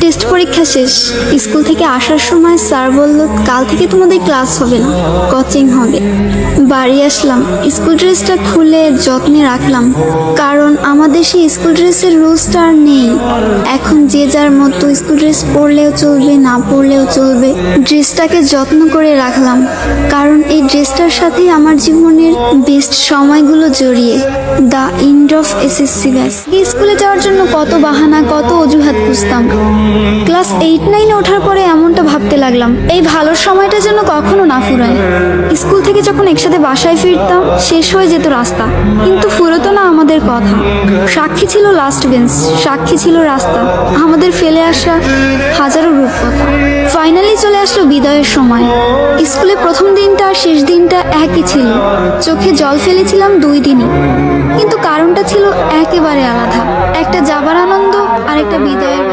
Test পরীক্ষা শেষ। School থেকে আসার সময় স্যার বলল, কাল থেকে তোমাদের ক্লাস হবে না, কোচিং হবে। বাড়ি আসলাম। স্কুল ড্রেসটা খুলে যত্নে রাখলাম, কারণ আমাদের সেই স্কুল ড্রেসের রুলসটা আর নেই। এখন যে যার মতো স্কুল ড্রেস পরলেও চলবে, না পরলেও চলবে, ড্রেসটাকে যত্ন করে রাখলাম, কারণ এই ড্রেসটার সাথেই আমার জীবনের বেস্ট সময়গুলো জড়িয়ে। দ্য এন্ড অফ এসএসসি ব্যাস। স্কুলে যাওয়ার জন্য কত বাহানা, কত অজুহাত খুঁজতাম। ক্লাস এইট, নাইনে ওঠার পরে এমনটা ভাবতে লাগলাম, এই ভালো সময়টা যেন কখনো না ফুরায়। স্কুল থেকে যখন একসাথে বাসায় ফিরতাম, শেষ হয়ে যেত রাস্তা। কিন্তু ফুরতো না আমাদের কথা। সাক্ষী ছিল লাস্ট বেঞ্চ সাক্ষী ছিল রাস্তা। আমাদের ফেলে আসা হাজারো রূপকথা। ফাইনালি চলে আসলো বিদায়ের সময়। স্কুলে প্রথম দিনটা আর শেষ দিনটা একই ছিল। চোখে জল ফেলেছিলাম দুই দিনই। কিন্তু কারণটা ছিল একেবারে আলাদা। বিজয়ের